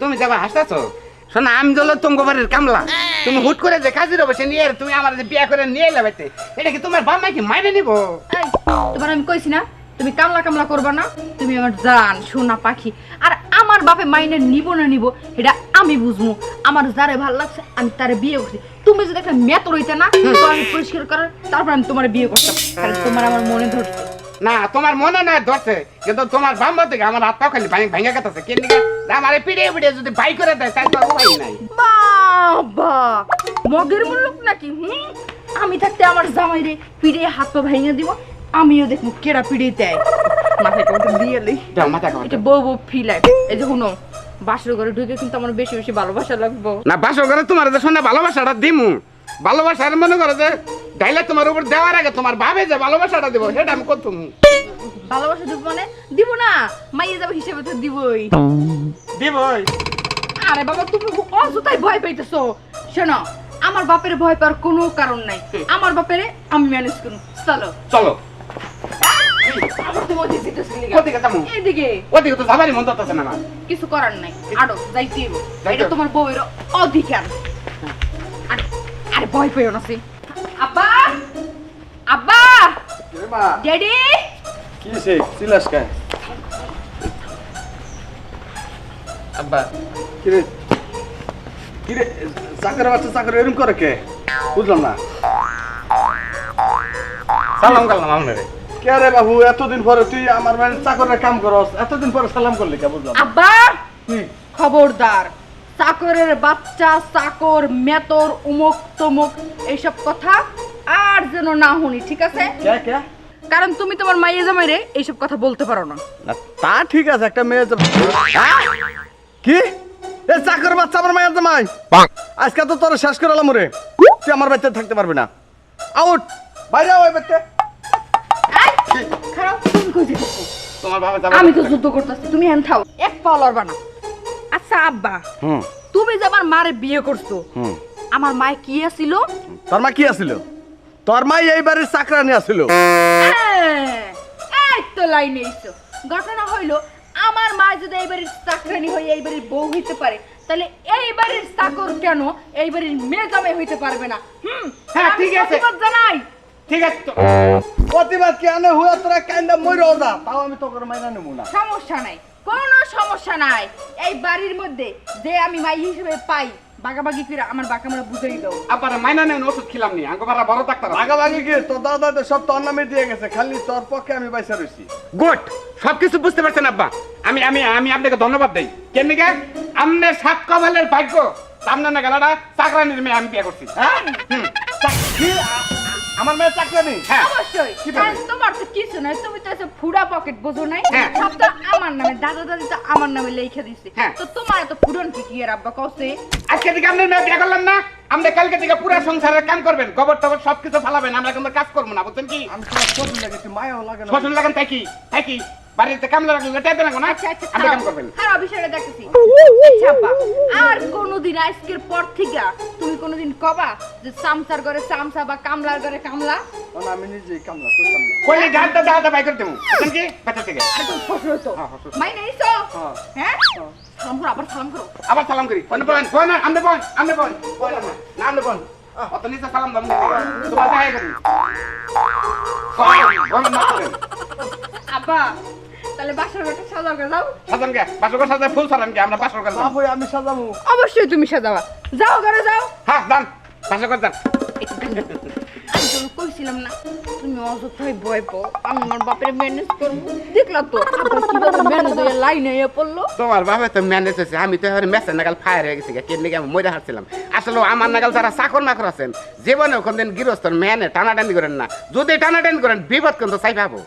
তুমি যাবা হাসতেছো? শোনা আমি হলো তোমার বাড়ির কামলা। তুমি হুট করে যে কাজের অবশ্যই নিয়ে তুমি আমার যে বিয়ে করে নিয়ে এলে বাড়িতে এটা কি তোমার বাবা কি মাইনে নিবো? তোমার আমি কইছি না তুমি কামলা কামলা করবা না তুমি আমার জান সোনা পাখি আর আমার বাপে মাইনে নিব না নিব এটা আমি বুঝব আমার যারে ভালো লাগছে আমি তারে বিয়ে করছি। তুমি যদি একটা মেত রইতে না তো আমি পরিষ্কার করার তারপর আমি তোমার বিয়ে করতাম। তোমার আমার মনে ধরছে। না তোমার মনে নয় ধরছে কিন্তু তোমার বাম্বা থেকে আমার হাত পাও খালি ভাঙে গেছে কেন আমার পিড়ে পিড়ে যদি ভাই করে দেয় তাই তো উপায় নাই। বাবা মগের মুলুক নাকি হুম? আমি থাকতে আমার জামাইরে পিড়ে হাত পা ভেঙে দিব আমিও দেখব কেডা পিড়ে দেয়। মাথায় ওটা দিয়ে লই। মাথা এটা বউ বউ ফিল এই যে শুনো বাসর ঘরে ঢুকে কিন্তু আমার বেশি বেশি ভালোবাসা লাগবো। না বাসর করে তোমার যে শোনা ভালোবাসাটা দিমু। ভালোবাসার মনে করো যে ডাইলে তোমার উপর দেওয়ার আগে তোমার ভাবে যে ভালোবাসাটা দিব সেটা আমি করতুম। ভালোবাসা দিব মানে? দিব না মাইয়ে যাবে হিসেবে তো দিবই। দিবই। আরে বাবা তুমি অযথাই ভয় পাইতেছো। শোনো আমার বাপের ভয় পাওয়ার কোনো কারণ নাই। আমার বাপেরে আমি ম্যানেজ করুন চলো। চলো। মন কিছু করার নাই। আরও যাইতে হইব। যাইতে এটা হবে। তোমার বউয়ের অধিকার। আরে আরে ভয় পেও না আব্বা! আব্বা! মা ড্যাডি! কি সে চিলাস কে আব্বা। কিরে? কিরে? চাকর বাচ্চা চাকর এরম করে কে? বুঝলাম না। সালাম করলাম আপনারে। কে রে বাবু এতদিন পরে তুই আমার মানে চাকরের কাম করস এতদিন পরে সালাম করলি কে? বুঝলাম। আব্বা? খবরদার। চাকরের বাচ্চা চাকর মেতর উমুক তমুক এইসব কথা আর যেন না শুনি ঠিক আছে? কে কে? কারণ তুমি তোমার মাইয়ে জামাইরে এইসব কথা বলতে পারো না। না তা ঠিক আছে একটা মেয়ে কি? এ চাকর বাচ্চা আমার মায়ের জামাই? আজকে তো তোর শেষ করে এলাম রে। তুই আমার বাচ্চা থাকতে পারবি না। আউট! বাইরে আও এই বাচ্চা খারাপ তুমি কই যেতেছো? তোমার বাবা আমি তো যুদ্ধ করতেছি তুমি হ্যান থাও। এক পাও লড়বা না। আচ্ছা আব্বা। হুম। তুমি যে আমার মারে বিয়ে করছ হুম। আমার মায়ে কি আছিল? তোর মা কি আছিল? তোর মা এই বাড়ির চাকরানি আছিল। হ্যাঁ, এই তো লাইনে এসো। ঘটনা হইল আমার মা যদি এই বাড়ির চাকরানি হয়ে এই বাড়ির বউ হইতে পারে তাহলে এই বাড়ির চাকর কেন এই বাড়ির মেয়ে জামাই হইতে পারবে না? হুম? হ্যাঁ, ঠিক আছে। জানাই। ঠিক আছে তো। প্রতিবাদ কি আনে? হুয়া তোরা কান্দা মইর যা তাও আমি তোর মাইনা নেব না। সমস্যা নাই। কোনো সমস্যা নাই। এই বাড়ির মধ্যে যে আমি মাই হিসেবে পাই বাগাবাগি করে আমার বাঁকামরা বুঝাই দাও। আবার মাইনা নেন ওষুধ খেলাম নি। আঙ্গ বারা বড় ডাক্তার আগাবাগি কি? তোর দাদা তো সব তোর নামে দিয়ে গেছে খালি তোর পক্ষে আমি বাইসা রইছি। গুড। সবকিছু বুঝতে পারছেন আব্বা। আমি আমি আমি আপনাকে ধন্যবাদ দেই। কেন গা? আমনের সাত কবালের ভাগ্য। সামনে না গেলাটা চাকরানির মেয়ে আমি বিয়ে করছি। হ্যাঁ? আ- আমার মেয়ে চাকরানি? হ্যাঁ। অবশ্যই। কিছু নাই তুমি তো এসে ফুডা পকেট বোঝো নাই। হ্যাঁ। সব তো আমার নামে দাদা দাদি তো আমার নামে লিখে দিছে। হ্যাঁ। তো তোমার তো ফুডন কি কি এর আব্বা কসে আজকে থেকে আমরা মেয়ে বিয়ে করলাম না আমরা কালকে থেকে পুরো সংসারের কাম করবেন গোবর টবর সবকিছু ফালাবেন আমরা কিন্তু কাজ করব না বুঝছেন কি? আমি তোমার শ্বশুর লাগেছি মায়াও লাগে না। শ্বশুর লাগান তাই কি? তাই কি? বাড়িতে কামলা রাখলে লেটাই দেবেন না আচ্ছা আচ্ছা আপনি কাম করবেন। খারাপ বিষয়টা দেখতেছি। আচ্ছা আব্বা আর কোনোদিন আজকের পর থেকে তুমি কোনোদিন কবা যে সামসার করে সামসা বা কামলার করে কামলা? কারণ আমি নিজেই কামলা করতাম না। কইলে গাড়িটা দাদা বাই করে দেবো। বুঝছেন কি? বাচ্চা থেকে। আরে তুমি শ্বশুর তো হ্যাঁ, মাই নাই তো হ্যাঁ। হ্যাঁ? সালাম করো আবার সালাম করো। আবার সালাম করি। বন বন বন আমনে বন আমনে বন বন না না আমনে বন অত নিচে সালাম দাম তোমার দেখা করি বন না করেন আব্বা তাহলে বাসার ঘরটা সাজাও করে যাও। সাজান গে বাসর সাজা ফুল সাজান গে আমরা বাসর আমি সাজাবো অবশ্যই তুমি সাজাবা। যাও ঘরে যাও। হ্যাঁ বাসর আমি কইছিলাম না তুমি অযথাই ভয় পাও। আমি আমার বাপের ম্যানেজ করব। দেখলা তো আবার কীভাবে ম্যানেজ হয়ে লাইনে পড়ল। তোমার বাবা তো ম্যানেজ হয়েছে আমি তো এবারে মেসের নাগাল ফায়ার হয়ে গেছি কেন নাকি আমি মরে হারছিলাম। আসলে আমার নাগাল যারা চাকর না আছেন। জীবনে ওখান দিন গৃহস্থর ম্যানে টানাটানি করেন না। যদি টানাটানি করেন বিপদ কিন্তু চাই পাবো।